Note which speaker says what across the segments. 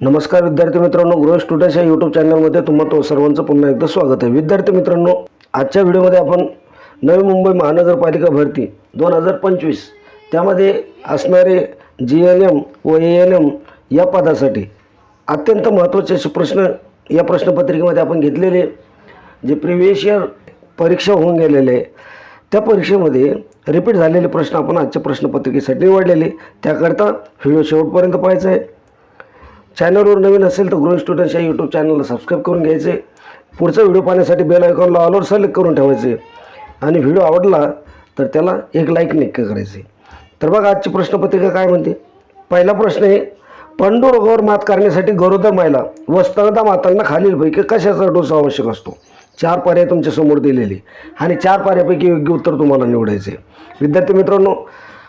Speaker 1: नमस्कार विद्यार्थी मित्रांनो गृह स्टुडंट्स या यूट्यूब चॅनलमध्ये तुम्हा तो सर्वांचं पुन्हा एकदा स्वागत आहे. विद्यार्थी मित्रांनो आजच्या व्हिडिओमध्ये आपण नवी मुंबई महानगरपालिका भरती दोन हजार पंचवीस त्यामध्ये असणारे जी एन एम व ए एन एम या पदासाठी अत्यंत महत्त्वाचे असे प्रश्न या प्रश्नपत्रिकेमध्ये आपण घेतलेले जे प्रिव्हियस इयर परीक्षा होऊन गेलेले आहे. त्या परीक्षेमध्ये रिपीट झालेले प्रश्न आपण आजच्या प्रश्नपत्रिकेसाठी निवडलेले त्याकरता व्हिडिओ शेवटपर्यंत पाहायचा आहे. चॅनलवर नवीन असेल तर गृह स्टुडंट्स या यूट्यूब चॅनलला सबस्क्राईब करून घ्यायचे. पुढचा व्हिडिओ पाहण्यासाठी बेल आयकॉनला ऑलवर सिलेक्ट करून ठेवायचे. आणि व्हिडिओ आवडला तर त्याला एक लाईक नक्की करायचे. तर बघा आजची प्रश्नपत्रिका काय म्हणते? पहिला प्रश्न आहे पंडू रोगावर मात करण्यासाठी गरोदर महिला व स्तनदा मातांना खालीलपैकी कशाचा डोस आवश्यक असतो? चार पर्याय तुमच्यासमोर दिलेले. आणि चार पर्यायापैकी योग्य उत्तर तुम्हाला निवडायचे. विद्यार्थी मित्रांनो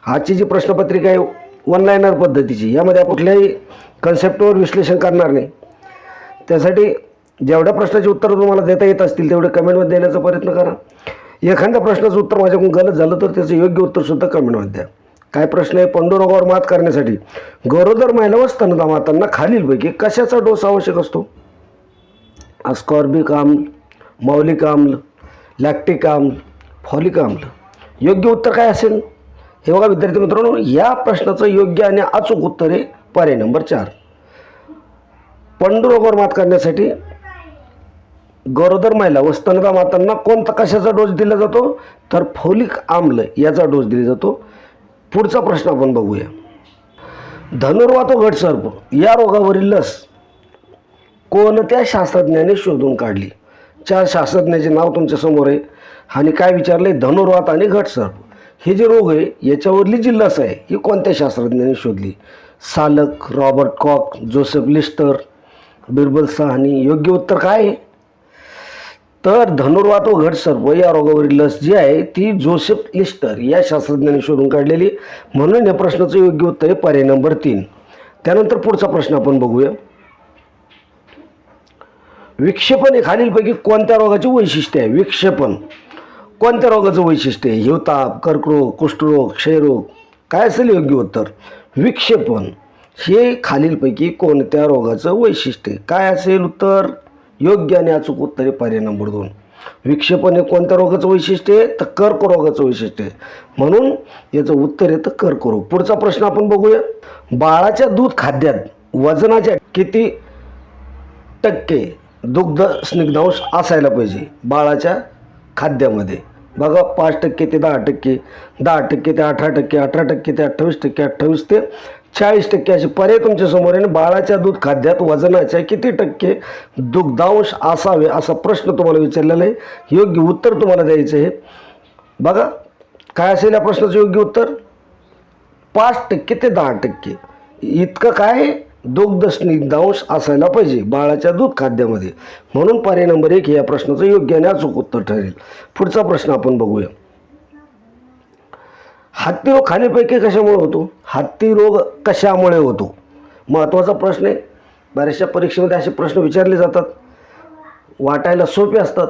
Speaker 1: आजची जी प्रश्नपत्रिका आहे वन लाईनर पद्धतीची. यामध्ये आपण कुठल्याही कन्सेप्टवर विश्लेषण करणार नाही. त्यासाठी जेवढ्या प्रश्नाची उत्तरं तुम्हाला देता येत असतील तेवढे कमेंटमध्ये देण्याचा प्रयत्न करा. एखाद्या प्रश्नाचं उत्तर माझ्याकडून गलत झालं तर त्याचं योग्य उत्तरसुद्धा कमेंटमध्ये द्या. काय प्रश्न आहे? पंडुरोगावर मात करण्यासाठी. गरोदर महिला व स्तनदा मातांना खालीलपैकी कशाचा डोस आवश्यक असतो? अस्कॉर्बिक आम्ल मौलिक आम्ल लॅक्टिक आम्ल फॉलिक आम्ल योग्य उत्तर काय असेल? हे बघा विद्यार्थी मित्रांनो या प्रश्नाचं योग्य आणि अचूक उत्तर आहे पर्याय नंबर चार. पंडुरोगावर मात करण्यासाठी गरोदर महिला व स्तनदा मातांना कोणता कशाचा डोस दिला जातो? तर फौलिक आम्ल याचा डोस दिला जातो. पुढचा प्रश्न आपण बघूया. धनुर्वातो घटसर्प या रोगावरील लस कोणत्या शास्त्रज्ञाने शोधून काढली? चार शास्त्रज्ञाचे नाव तुमच्यासमोर आहे. आणि काय विचारले धनुर्वात आणि घटसर्प. हे जे रोग आहे याच्यावरली जी लस आहे ही कोणत्या शास्त्रज्ञांनी शोधली? सालक Robert Koch Joseph Lister Birbal Sahni योग्य उत्तर काय आहे? तर धनुर्वात व घटसर्प या रोगावरील लस जी आहे ती जोसेफ लिस्टर या शास्त्रज्ञांनी शोधून काढलेली. म्हणून या प्रश्नाचं योग्य उत्तर आहे पर्याय नंबर तीन. त्यानंतर पुढचा प्रश्न आपण बघूया. विक्षेपण हे खालीलपैकी कोणत्या रोगाचे वैशिष्ट्य आहे? विक्षेपण. कोणत्या रोगाचं वैशिष्ट्य आहे? हिवताप कर्करोग कुष्ठरोग क्षयरोग काय असेल योग्य उत्तर? विक्षेपण. हे खालीलपैकी कोणत्या रोगाचं वैशिष्ट्य काय असेल उत्तर? योग्य आणि अचूक उत्तर आहे पर्याय नंबर दोन. विक्षेपण हे कोणत्या रोगाचं वैशिष्ट्य आहे? तर कर्करोगाचं वैशिष्ट्य आहे. म्हणून याचं उत्तर आहे तर कर्करोग पुढचा प्रश्न आपण बघूया. बाळाच्या दूध खाद्यात वजनाच्या किती टक्के दुग्ध स्निग्धांश असायला पाहिजे? बाळाच्या खाद्यामध्ये. बघा पाच टक्के ते दहा टक्के दहा टक्के ते अठरा टक्के अठरा टक्के ते अठ्ठावीस टक्के अठ्ठावीस ते चाळीस टक्के असे पर्याय तुमच्यासमोर आहे. आणि बाळाच्या दूध खाद्यात वजनाच्या किती टक्के दुग्धांश असावे असा प्रश्न तुम्हाला विचारलेला आहे. योग्य उत्तर तुम्हाला द्यायचं आहे. बघा काय असेल या प्रश्नाचं योग्य उत्तर? पाच टक्के ते दहा टक्के. इतकं काय दुग्धस्निग्धांश असायला पाहिजे बाळाच्या दूध खाद्यामध्ये. म्हणून पर्याय नंबर एक या प्रश्नाचं योग्य आणि अचूक उत्तर ठरेल. पुढचा प्रश्न आपण बघूया. हत्ती रोग खाण्यापैकी कशामुळे होतो? हत्ती रोग कशामुळे होतो? महत्त्वाचा प्रश्न आहे. बऱ्याचशा परीक्षेमध्ये असे प्रश्न विचारले जातात. वाटायला सोपे असतात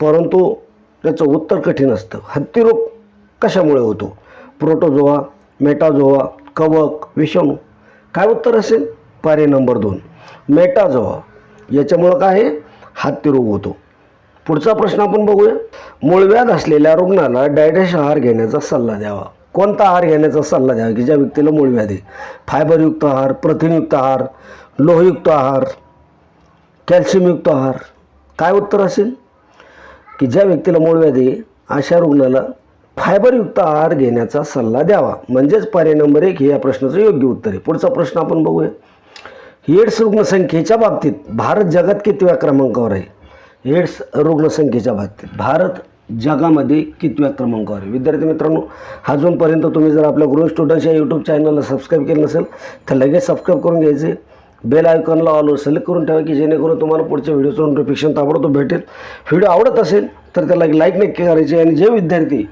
Speaker 1: परंतु त्याचं उत्तर कठीण असतं. हत्ती रोग कशामुळे होतो? प्रोटोझोआ मेटाझोआ कवक विषाणू काय उत्तर असेल? पर्याय नंबर दोन. मेटाझोआ याच्यामुळं काय आहे? हाती रोग होतो. पुढचा प्रश्न आपण बघूया. मूळव्याध असलेल्या रुग्णाला डायडॅश आहार घेण्याचा सल्ला द्यावा. कोणता आहार घेण्याचा सल्ला द्यावा? की ज्या व्यक्तीला मूळव्याध आहे. फायबरयुक्त आहार प्रथिनयुक्त आहार लोहयुक्त आहार कॅल्शियमयुक्त आहार. काय उत्तर असेल? की ज्या व्यक्तीला मूळव्याध आहे अशा रुग्णाला फायबरयुक्त आहार घेण्याचा सल्ला द्यावा. म्हणजेच पर्याय नंबर एक हे या प्रश्नाचं योग्य उत्तर आहे. पुढचा प्रश्न आपण बघूया. एड्स रुग्णसंख्येच्या बाबतीत भारत जगात कितव्या क्रमांकावर आहे? एड्स रुग्णसंख्येच्या बाबतीत भारत जगामध्ये कितव्या क्रमांकावर आहे? विद्यार्थी मित्रांनो अजूनपर्यंत तुम्ही जर आपल्या गृह स्टुडंट्स या यूट्यूब चॅनलला सबस्क्राईब केलं नसेल तर लगेच सबस्क्राईब करून घ्यायचे. बेल आयकॉनला ऑलवर सिलेक्ट करून ठेवा की जेणेकरून तुम्हाला पुढच्या व्हिडिओचं नोटिफिकेशन ताबडतोब भेटेल. व्हिडिओ आवडत असेल तर त्याला लाईक नक्की करायचे. आणि जे विद्यार्थी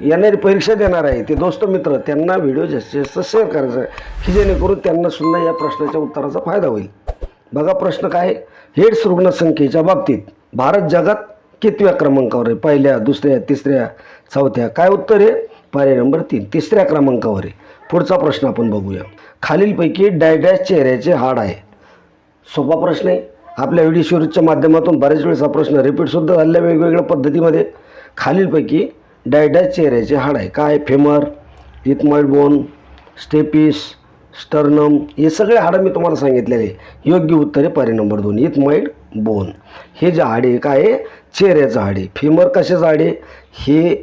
Speaker 1: येणारी परीक्षा देणार आहे ते दोस्त मित्र त्यांना व्हिडिओ जास्तीत जास्त शेअर करायचा आहे की जेणेकरून त्यांना सुद्धा या प्रश्नाच्या उत्तराचा फायदा होईल. बघा प्रश्न काय हेड्स रुग्णसंख्येच्या बाबतीत भारत जगात कितव्या क्रमांकावर आहे? पहिल्या दुसऱ्या तिसऱ्या चौथ्या? काय उत्तर आहे? पर्याय नंबर तीन तिसऱ्या क्रमांकावर आहे. पुढचा प्रश्न आपण बघूया. खालीलपैकी डायडॅश चेहऱ्याचे हाड आहे. सोपा प्रश्न आहे. आपल्या व्हिडिओ शिरीजच्या माध्यमातून बऱ्याच वेळेस हा प्रश्न रिपीटसुद्धा झालेला वेगवेगळ्या पद्धतीमध्ये. खालीलपैकी डायडॅच चेहऱ्याचे हाड आहे. काय? Femur ethmoid bone stapes sternum हे सगळे हाडं मी तुम्हाला सांगितलेले. आहे. योग्य उत्तर आहे पर्याय नंबर दोन इथमॉइड बोन हे जे हाडे आहे, काय आहे? चेहऱ्याचं हाडे फेमर कशाचं हाडे हे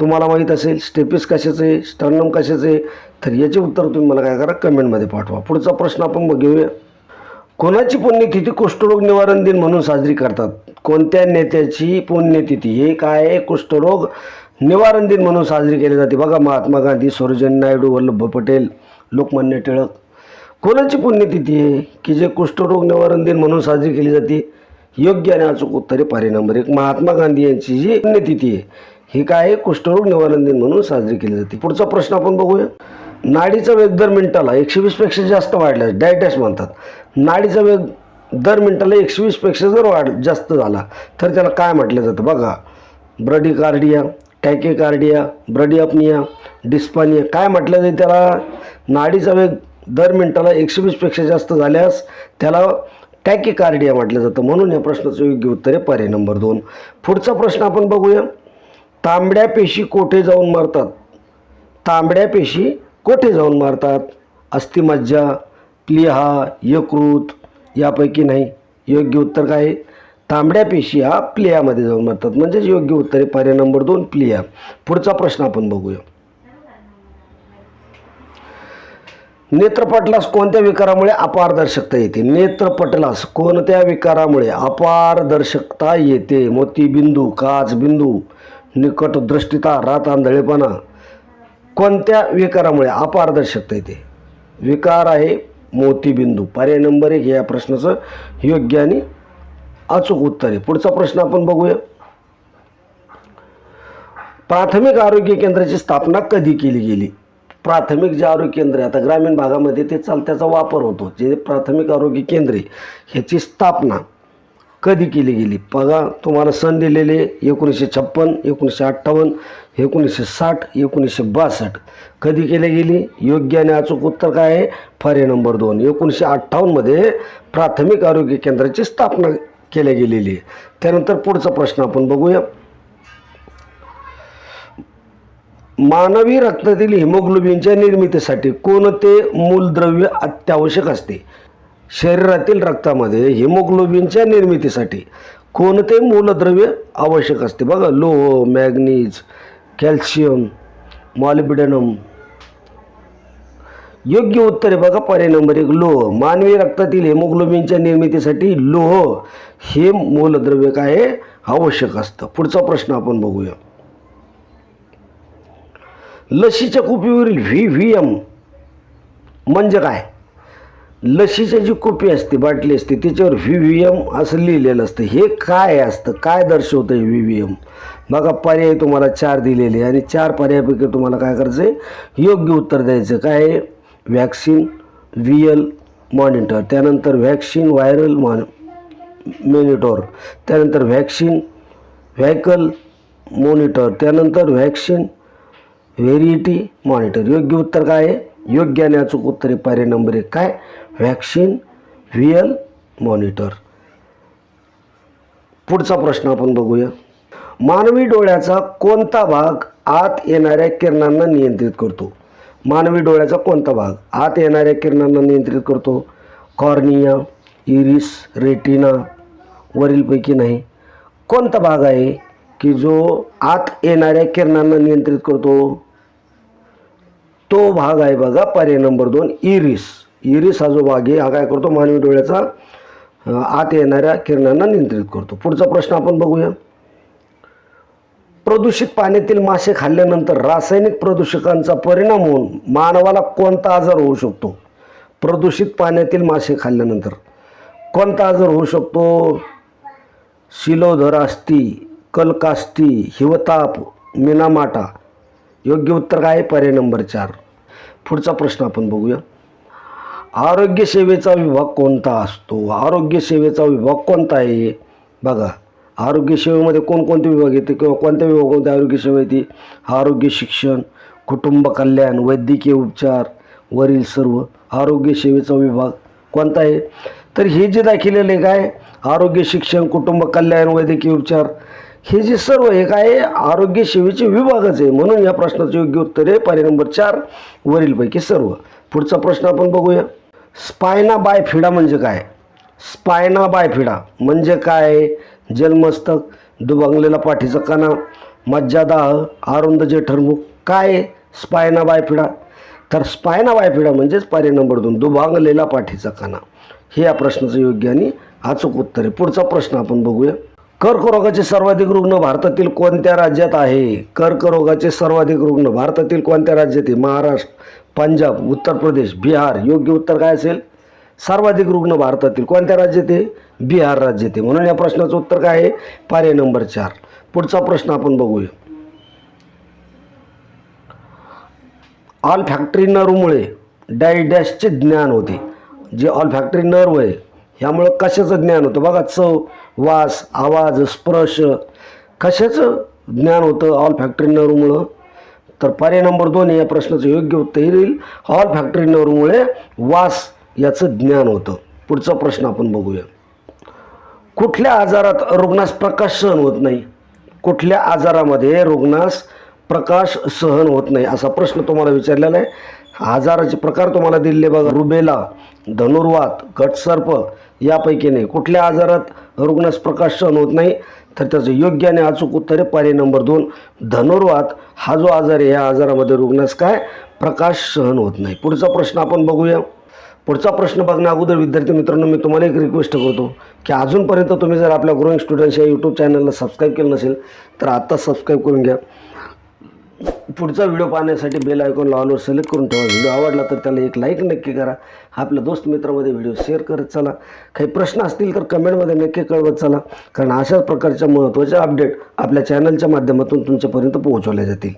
Speaker 1: तुम्हाला माहीत असेल स्टेपिस कशाचं आहे स्टर्नम कशाचं आहे? तर याचे उत्तर तुम्ही मला काय करा कमेंटमध्ये पाठवा. पुढचा प्रश्न आपण बघूया. कोणाची पुण्यतिथी कुष्ठरोग निवारण दिन म्हणून साजरी करतात? कोणत्या नेत्याची पुण्यतिथी? हे काय आहे? कुष्ठरोग निवारण दिन म्हणून साजरी केली जाते. बघा महात्मा गांधी सरोजन नायडू वल्लभ पटेल लोकमान्य टिळक. कोणाची पुण्यतिथी आहे? की जे कुष्ठरोग निवारण दिन म्हणून साजरी केली जाते? योग्य आणि अचूक उत्तरे पारी नंबर एक. महात्मा गांधी यांची जी पुण्यतिथी आहे ही काय आहे? कुष्ठरोग निवारण दिन म्हणून साजरी केली जाते. पुढचा प्रश्न आपण बघूया. नाडीचा वेग दर मिनिटाला एकशे वीसपेक्षा जास्त वाढल्यास डायटॅश म्हणतात. नाडीचा वेग दर मिनिटाला एकशे वीसपेक्षा जर वाढ जास्त झाला तर त्याला काय म्हटलं जातं? बघा ब्रडिकार्डिया टॅकेकार्डिया ब्रडिअपनिया डिस्पानिया. काय म्हटलं जाईल त्याला नाडीचा वेग दर मिनिटाला एकशे वीसपेक्षा जास्त झाल्यास त्याला टॅकेकार्डिया म्हटलं जातं. म्हणून या प्रश्नाचं योग्य उत्तर आहे पर्याय नंबर दोन. पुढचा प्रश्न आपण बघूया. तांबड्या पेशी कोठे जाऊन मारतात? तांबड्या पेशी कोठे जाऊन मारतात? अस्थिमज्जा प्लिहा यकृत यापैकी नाही. योग्य उत्तर काय आहे? तांबड्या पेशी हा प्लियामध्ये जाऊन मरतात. म्हणजेच योग्य उत्तर आहे पर्याय नंबर दोन प्लिया. पुढचा प्रश्न आपण बघूया. नेत्रपटलास कोणत्या विकारामुळे अपारदर्शकता येते? नेत्रपटलास कोणत्या विकारामुळे अपारदर्शकता येते? मोतीबिंदू काचबिंदू निकट दृष्टिता रात आंधळेपणा कोणत्या विकारामुळे अपारदर्शकता येते? विकार आहे मोतीबिंदू. पर्याय नंबर एक या प्रश्नाचं योग्य आणि अचूक उत्तर आहे. पुढचा प्रश्न आपण बघूया. प्राथमिक आरोग्य केंद्राची स्थापना कधी केली गेली? प्राथमिक जे आरोग्य केंद्र आहे आता ग्रामीण भागामध्ये ते चाल त्याचा वापर होतो. जे प्राथमिक आरोग्य केंद्रे ह्याची स्थापना कधी केली गेली? बघा तुम्हाला सण दिलेले एकोणीसशे छप्पन एकोणीसशे अठ्ठावन्न एकोणीसशे साठ एकोणीसशे बासष्ट. कधी केली गेली? योग्य आणि अचूक उत्तर काय आहे? पर्याय नंबर दोन. एकोणीसशे अठ्ठावन्नमध्ये प्राथमिक आरोग्य केंद्राची स्थापना केल्या गेलेली आहे. त्यानंतर पुढचा प्रश्न आपण बघूया. मानवी रक्तातील हिमोग्लोबिनच्या निर्मितीसाठी कोणते मूलद्रव्य अत्यावश्यक असते? शरीरातील रक्तामध्ये हिमोग्लोबिनच्या निर्मितीसाठी कोणते मूलद्रव्य आवश्यक असते? बघा लोह मॅग्नीज कॅल्शियम मॉलिबिडनम योग्य उत्तर आहे बघा पर्याय नंबर एक लोह. मानवी रक्तातील हेमोग्लोबिनच्या निर्मितीसाठी लोह हे मूलद्रव्य काय आवश्यक असतं. पुढचा प्रश्न आपण बघूया. लशीच्या कुपीवरील व्ही व्ही एम म्हणजे काय? लशीची जी कुपी असते बाटली असते त्याच्यावर व्ही व्ही एम असं लिहिलेलं असतं. हे काय असतं? काय दर्शवतं हे व्ही व्ही एम? बघा पर्याय तुम्हाला चार दिलेले आणि चार पर्यायापैकी तुम्हाला काय करायचं आहे योग्य उत्तर द्यायचं. काय आहे? व्हॅक्सिन व्ही एल मॉनिटर त्यानंतर व्हॅक्सिन व्हायरल मॉन मॉनिटर त्यानंतर व्हॅक्सिन व्हॅकल मॉनिटर त्यानंतर व्हॅक्सिन व्हेरिटी मॉनिटर. योग्य उत्तर काय आहे? योग्य आणि अचूक उत्तर आहे. पर्याय नंबर एक काय? Vaccine VL monitor. पुढचा प्रश्न आपण बघूया. मानवी डोळ्याचा कोणता भाग आत येणाऱ्या किरणांना नियंत्रित करतो? मानवी डोळ्याचा कोणता भाग? आत येणाऱ्या किरणांना नियंत्रित करतो. कॉर्निया इरिस रेटिना वरीलपैकी नाही. कोणता भाग आहे की जो आत येणाऱ्या किरणांना नियंत्रित करतो? तो भाग आहे बघा पर्याय नंबर दोन इरिस. इरिस हा जो भाग आहे हा काय करतो? मानवी डोळ्याचा आत येणाऱ्या किरणांना नियंत्रित करतो. पुढचा प्रश्न आपण बघूया. प्रदूषित पाण्यातील मासे खाल्ल्यानंतर रासायनिक प्रदूषकांचा परिणाम होऊन मानवाला कोणता आजार होऊ शकतो? प्रदूषित पाण्यातील मासे खाल्ल्यानंतर कोणता आजार होऊ शकतो? शिलोधर असती कलकास्ती हिवताप मिनामाटा योग्य उत्तर काय आहे? पर्याय नंबर चार. पुढचा प्रश्न आपण बघूया. आरोग्य सेवेचा विभाग कोणता असतो? आरोग्य सेवेचा विभाग कोणता आहे? बघा. आरोग्यसेवेमध्ये कोणकोणते विभाग येते किंवा कोणत्या विभागामध्ये आरोग्यसेवा येते? आरोग्य शिक्षण कुटुंब कल्याण वैद्यकीय उपचार वरील सर्व आरोग्यसेवेचा विभाग कोणता आहे? तर हे जे दाखिलेलं आहे काय आरोग्य शिक्षण कुटुंब कल्याण वैद्यकीय उपचार हे जे सर्व हे काय आहे? विभागच आहे. म्हणून या प्रश्नाचं योग्य उत्तर आहे. पर्याय नंबर चार वरीलपैकी सर्व. पुढचा प्रश्न आपण बघूया. स्पायना बायफिडा म्हणजे काय? स्पायना बायफिडा म्हणजे काय? जन्मस्तक दुभंगलेला पाठीचा काना मज्जादाह आरुंद जेठरमुख काय आहे? Spina bifida. तर स्पायना बायफिडा म्हणजेच पर्याय नंबर दोन दुभांगलेला पाठीचा काना. हे या प्रश्नाचं योग्य आणि अचूक उत्तर आहे. पुढचा प्रश्न आपण बघूया. कर्करोगाचे सर्वाधिक रुग्ण भारतातील कोणत्या राज्यात आहे? कर्करोगाचे सर्वाधिक रुग्ण भारतातील कोणत्या राज्यात आहे? महाराष्ट्र पंजाब उत्तर प्रदेश बिहार. योग्य उत्तर काय असेल? सर्वाधिक रुग्ण भारतातील कोणत्या राज्यात आहे? बिहार राज्य येते म्हणून या प्रश्नाचं उत्तर काय आहे? पर्याय नंबर चार. पुढचा प्रश्न आपण बघूया. ऑल फॅक्टरी नर्वमुळे डायडॅशचे ज्ञान होते. जे ऑल फॅक्टरी नर्व आहे ह्यामुळं कशाचं ज्ञान होतं? बघा चव वास आवाज स्पर्श कशाचं ज्ञान होतं ऑल फॅक्टरी नर्वमुळं तर पर्याय नंबर दोन या प्रश्नाचं योग्य उत्तर येईल ऑल फॅक्टरी नर्वमुळे वास याचं ज्ञान होतं. पुढचा प्रश्न आपण बघूया. कुठल्या आजारात रुग्णास प्रकाश सहन होत नाही? कुठल्या आजारामध्ये रुग्णास प्रकाश सहन होत नाही? असा प्रश्न तुम्हाला विचारलेला आहे. आजाराचे प्रकार तुम्हाला दिलेले बघा. रुबेला धनुर्वात घटसर्प यापैकी नाही. कुठल्या आजारात रुग्णास प्रकाश सहन होत नाही? तर त्याचं योग्य आणि अचूक उत्तर आहे पर्याय नंबर दोन. धनुर्वात हा जो आजार आहे या आजारामध्ये रुग्णास काय? प्रकाश सहन होत नाही. पुढचा प्रश्न आपण बघूया. पुढचा प्रश्न बघण्या अगोदर विद्यार्थी मित्रांनो मी तुम्हाला एक रिक्वेस्ट करतो की अजूनपर्यंत तुम्ही जर आपल्या ग्रोईंग स्टुडंट्स या यूट्यूब चॅनलला सबस्क्राईब केलं नसेल तर आत्ता सबस्क्राईब करून घ्या. पुढचा व्हिडिओ पाहण्यासाठी बेल आयकॉन लावल्यावर सिलेक्ट करून ठेवा. व्हिडिओ आवडला तर त्याला एक लाईक नक्की करा. आपल्या दोस्त मित्रामध्ये व्हिडिओ शेअर करत चला. काही प्रश्न असतील तर कमेंटमध्ये नक्की कळवत चला. कारण अशाच प्रकारच्या महत्त्वाच्या अपडेट आपल्या चॅनलच्या माध्यमातून तुमच्यापर्यंत पोहोचवल्या जातील.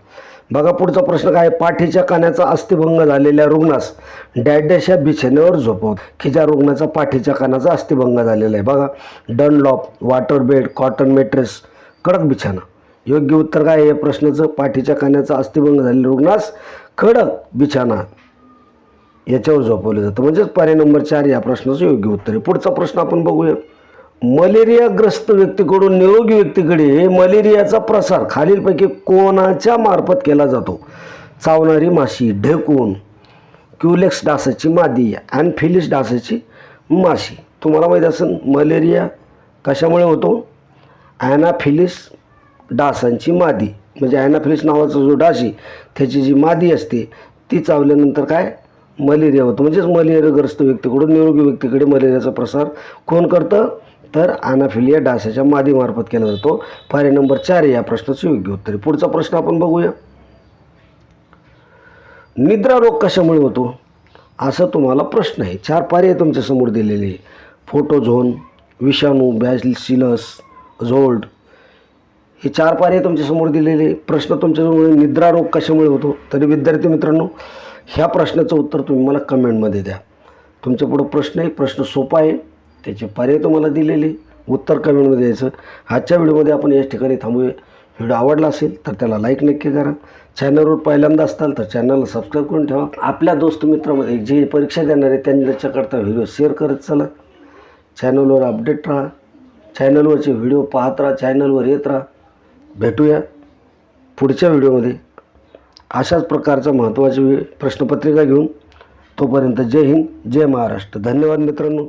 Speaker 1: बघा पुढचा प्रश्न काय? आहे? पाठीच्या कानाचा अस्थिभंग झालेल्या रुग्णास डॅडॅश या बिछाण्यावर झोपवत की ज्या रुग्णाचा पाठीच्या कानाचा अस्थिभंग झालेला आहे? बघा Dunlop water bed cotton mattress कडक बिछाना. योग्य उत्तर काय आहे या प्रश्नाचं? पाठीच्या कानाचा अस्थिभंग झालेल्या रुग्णास कडक बिछाना याच्यावर झोपवलं जातं. म्हणजेच पर्याय नंबर चार या प्रश्नाचं योग्य उत्तर आहे. पुढचा प्रश्न आपण बघूया. मलेरियाग्रस्त व्यक्तीकडून निरोगी व्यक्तीकडे मलेरियाचा प्रसार. खालीलपैकी कोणाच्या मार्फत केला जातो? चावणारी माशी ढेकून क्युलेक्स डासाची मादी ॲनफिलिस डासाची माशी. तुम्हाला माहीत असेल मलेरिया कशामुळे होतो? ॲनाफिलिस डासांची मादी. म्हणजे ॲनाफिलिस नावाचा जो डास आहे त्याची जी मादी असते ती चावल्यानंतर काय? मलेरिया होतो. म्हणजेच मलेरियाग्रस्त व्यक्तीकडून निरोगी व्यक्तीकडे मलेरियाचा प्रसार कोण करतं? तर अनाफिलिया डासाच्या मादीमार्फत केला जातो. पर्याय नंबर चार या प्रश्नाचं योग्य उत्तर आहे. पुढचा प्रश्न आपण बघूया. निद्रा रोग कशामुळे होतो? असं तुम्हाला प्रश्न आहे. चार पर्याय तुमच्यासमोर दिलेले फोटोझोन विषाणू बॅसिलस झोल्ड हे चार पर्याय तुमच्यासमोर दिलेले प्रश्न तुमच्यासमोर निद्रा रोग कशामुळे होतो? तरी विद्यार्थी मित्रांनो ह्या प्रश्नाचं उत्तर तुम्ही मला कमेंटमध्ये द्या. तुमच्या पुढं प्रश्न आहे. प्रश्न सोपा आहे. त्याचे पर्याय तुम्हाला दिलेले. उत्तर कमेंटमध्ये द्यायचं. आजच्या व्हिडिओमध्ये आपण याच ठिकाणी थांबूया. व्हिडिओ आवडला असेल तर त्याला लाईक नक्की करा. चॅनलवर पहिल्यांदा असताल तर चॅनलला सबस्क्राईब करून ठेवा. आपल्या दोस्त मित्रामध्ये जे परीक्षा देणार आहे त्यांच्याकरता व्हिडिओ शेअर करत चला. चॅनलवर अपडेट राहा. चॅनलवरचे व्हिडिओ पाहत राहा. चॅनलवर येत राहा. भेटूया पुढच्या व्हिडिओमध्ये. अशाच प्रकारचा महत्त्वाची प्रश्नपत्रिका घेऊन तोपर्यंत जय हिंद जय महाराष्ट्र. धन्यवाद मित्रांनो.